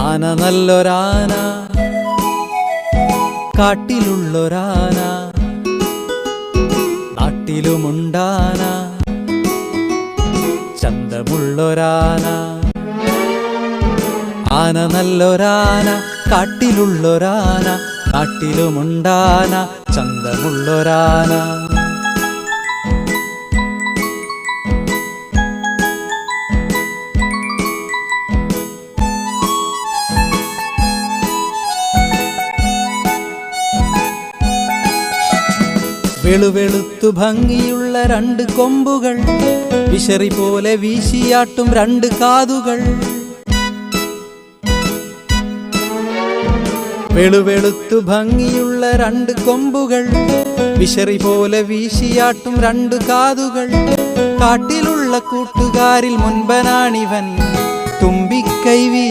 ആന നല്ലൊരാന കാട്ടിലുള്ളൊരാന നാട്ടിലുമുണ്ടാന ചന്തമുള്ളൊരാന. ആന നല്ലൊരാന കാട്ടിലുള്ളൊരാന നാട്ടിലുമുണ്ടാന ചന്തമുള്ളൊരാന. വെളുവെളുത്തു ഭംഗിയുള്ള രണ്ട് കൊമ്പുകൾ വിശറി പോലെ വീശിയാട്ടും രണ്ട് കാതുകൾ. വെളുവെളുത്തു ഭംഗിയുള്ള രണ്ട് കൊമ്പുകൾ വിശറി പോലെ വീശിയാട്ടും രണ്ട് കാതുകൾ. കാട്ടിലുള്ള കൂട്ടുകാരിൽ മുൻപനാണിവൻ തുമ്പിക്കൈ വീ